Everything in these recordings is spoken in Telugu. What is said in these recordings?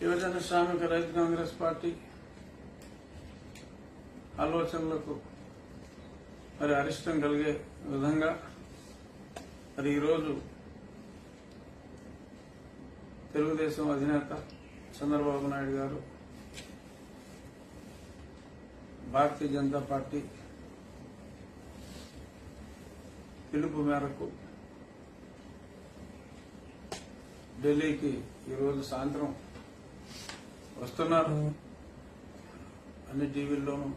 యువజన శ్రామిక రైతు కాంగ్రెస్ పార్టీ ఆలోచనలకు మరి అరిష్టం కలిగే విధంగా మరి ఈరోజు తెలుగుదేశం అధినేత చంద్రబాబు నాయుడు గారు భారతీయ జనతా పార్టీ పిలుపు మేరకు ఢిల్లీకి ఈరోజు సాయంత్రం వస్తున్నారు. అన్ని టీవీల్లోనూ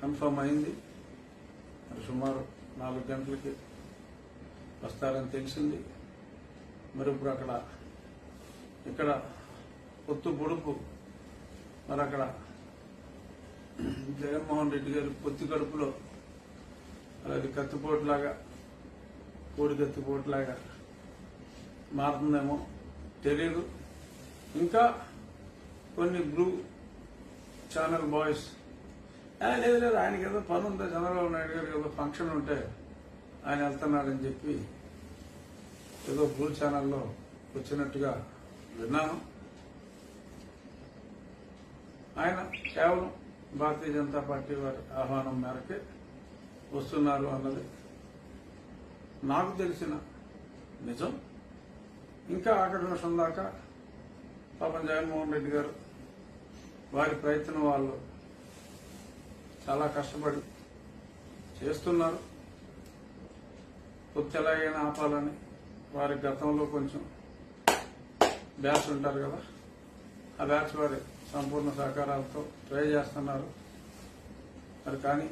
కన్ఫర్మ్ అయింది. మరి సుమారు నాలుగు గంటలకి వస్తారని తెలిసింది. మరి ఇప్పుడు అక్కడ ఇక్కడ పొత్తు పొడుపు మరి అక్కడ జగన్మోహన్ రెడ్డి గారి పొత్తి కడుపులో అది కత్తిపోట్లాగా కోడి కత్తిపోటులాగా మారుతుందేమో తెలియదు ఇంకా కొన్ని బ్లూ ఛానల్ బాయ్స్. లేదు లేదు ఆయనకి ఏదో పని ఉందా? చంద్రబాబు నాయుడు గారికి ఏదో ఫంక్షన్ ఉంటే ఆయన వెళ్తున్నాడని చెప్పి ఏదో బ్లూ ఛానల్లో వచ్చినట్టుగా విన్నాను. ఆయన కేవలం భారతీయ జనతా పార్టీ వారి ఆహ్వానం మేరకే వస్తున్నారు అన్నది నాకు తెలిసిన నిజం. ఇంకా ఆకర్షణ దాకా పాపం జగన్మోహన్ రెడ్డి గారు వారి ప్రయత్నం వాళ్ళు చాలా కష్టపడి చేస్తున్నారు. పొత్తు ఎలాగైనా ఆపాలని వారి గతంలో కొంచెం బ్యాచ్ ఉంటారు కదా ఆ బ్యాచ్ వారి సంపూర్ణ సహకారాలతో ట్రై చేస్తున్నారు. మరి కానీ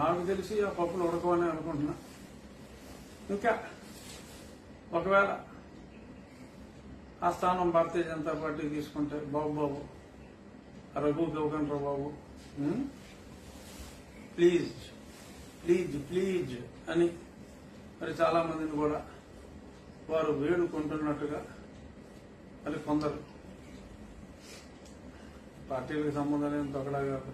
నాకు తెలిసి ఆ పప్పులు ఉడకమని అనుకుంటున్నా. ఇంకా ఒకవేళ ఆ స్థానం భారతీయ జనతా పార్టీ తీసుకుంటే బాబు బాబు రఘు రఘుకి బాబు ప్లీజ్ ప్లీజ్ ప్లీజ్ అని మరి చాలా మందిని కూడా వారు వేడుకుంటున్నట్టుగా మరి కొందరు. పార్టీలకు సంబంధం లేని తొక్కడా కాదు.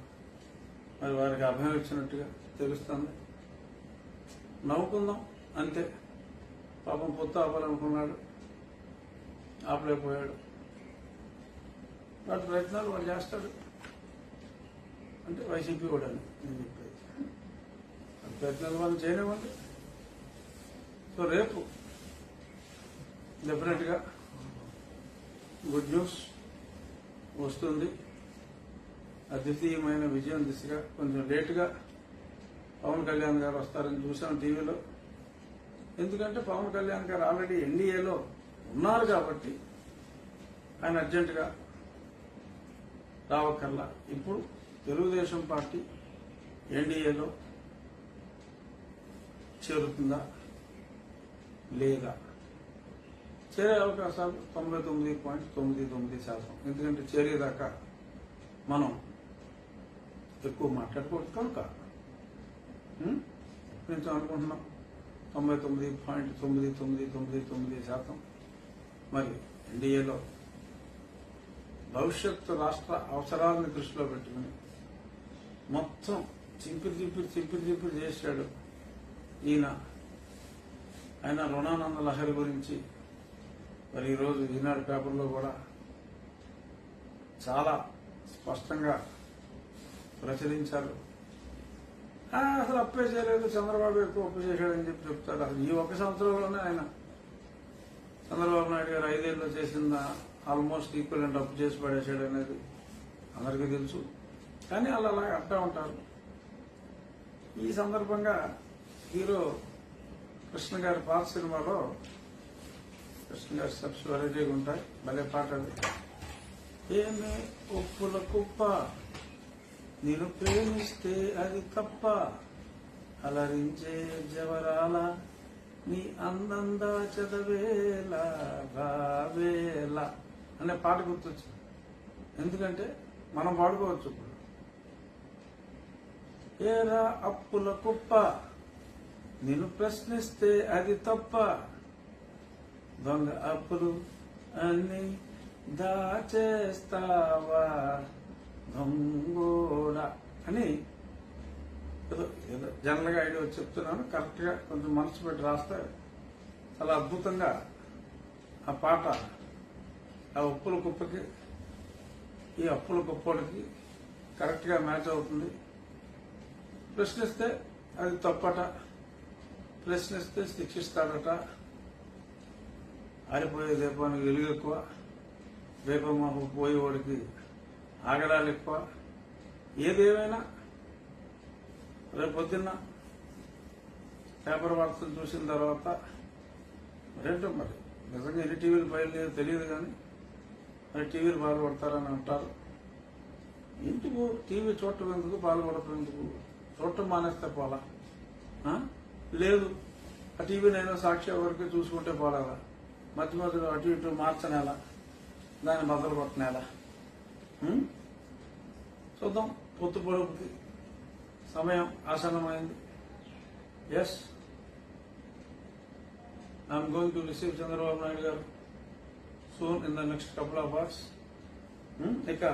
మరి వారికి అభయం ఇచ్చినట్టుగా తెలుస్తుంది. నవ్వుకుందాం అంతే. పాపం పొత్తు ఆపాలనుకున్నాడు. ఆపలేకపోయాడు. వాటి ప్రయత్నాలు వాడు చేస్తాడు అంటే వైసీపీ కూడా నేను చెప్పేది. వాటి ప్రయత్నాలు వాళ్ళు చేయనివ్వండి. సో రేపు డెఫినెట్గా గుడ్ న్యూస్ వస్తుంది. అద్వితీయమైన విజయం దిశగా కొంచెం లేటుగా పవన్ కళ్యాణ్ గారు వస్తారని చూసాం టీవీలో. ఎందుకంటే పవన్ కళ్యాణ్ గారు ఆల్రెడీ ఎన్డీఏలో ఉన్నారు కాబట్టి ఆయన అర్జెంటుగా రావక్కర్లా ఇప్పుడు తెలుగుదేశం పార్టీ ఎన్డీఏలో చేరుతుందా? లేదా? చేరే అవకాశాలు తొంభై తొమ్మిది పాయింట్ తొమ్మిది తొమ్మిది శాతం. ఎందుకంటే చేరేదాకా మనం ఎక్కువ మాట్లాడుకోవచ్చు కనుక. ఉం? కొంచెం అనుకుంటున్నాం తొంభై తొమ్మిది పాయింట్ తొమ్మిది తొమ్మిది తొమ్మిది తొమ్మిది శాతం. మరి ఎన్డీఏలో భవిష్యత్తు రాష్ట్ర అవసరాలను దృష్టిలో పెట్టుకుని మొత్తం చింపిరి చింపిరి చింపిరి చింపిరి చేశాడు ఈయన. ఆయన రుణానంద లహరి గురించి మరి ఈరోజు ఈనాడు పేపర్లో కూడా చాలా స్పష్టంగా ప్రచురించారు. అసలు అప్పే చేయలేదు చంద్రబాబు ఎక్కువ అప్పు చేశాడని చెప్పి చెప్తాడు. అసలు ఈ ఒక సంవత్సరంలోనే ఆయన చంద్రబాబు నాయుడు గారు ఐదేళ్ళు చేసిన ఆల్మోస్ట్ ఈక్వల్ అండ్ అప్ చేసి పడేసాడు అనేది అందరికీ తెలుసు. కానీ వాళ్ళు అలా అంటూ ఉంటారు. ఈ సందర్భంగా హీరో కృష్ణ గారి పాత సినిమాలో కృష్ణ గారి స్టెప్స్ వెరైటీగా ఉంటాయి భలే పాట అది. ఏమే కుప్ప నేను ప్రేమిస్తే అది తప్ప అలరించే జవరాల నీ అందందా చదవేల రావేల అనే పాట గుర్తొచ్చింది. ఎందుకంటే మనం పాడుకోవచ్చు ఇప్పుడు. ఏరా అప్పుల కుప్ప నేను ప్రశ్నిస్తే అది తప్ప దొంగ అప్పులు అన్ని దాచేస్తావా దొంగోడ అని జనరల్గా ఐడియా చెప్తున్నాను. కరెక్ట్గా కొంచెం మనసు పెట్టి రాస్తే చాలా అద్భుతంగా ఆ పాట ఆ ఉప్పుల కుప్పకి ఈ అప్పుల గొప్పలకి కరెక్ట్గా మ్యాచ్ అవుతుంది. ప్రశ్నిస్తే అది తప్పట. ప్రశ్నిస్తే శిక్షిస్తాడట. ఆరిపోయే దీపానికి వెలుగు ఎక్కువ. దీపమాపు పోయేవాడికి ఆగడాలు ఎక్కువ. ఏదేమైనా రేపు పొద్దున్న పేపర్ వార్తలు చూసిన తర్వాత మరేంటో మరి. నిజంగా ఎన్ని టీవీలు బయలుదేరి తెలియదు కానీ మరి టీవీలు బాధపడతారని అంటారు. ఎందుకు టీవీ చూడటం ఎందుకు పాల్గొడటం ఎందుకు? చూడటం మానేస్తే పోలా? లేదు. ఆ టీవీనైనా సాక్షి వరకు చూసుకుంటే పోలాలా మధ్య మధ్యలో అటు ఇటు మార్చనేలా? దాన్ని బద్దలు కొట్టనేలా? చూద్దాం. పొత్తు పొడుపుకి. సమయం ఆసన్నమైంది. Yes I'm going to receive Chandrababu Naidu గారు soon in the next couple of hours ఇక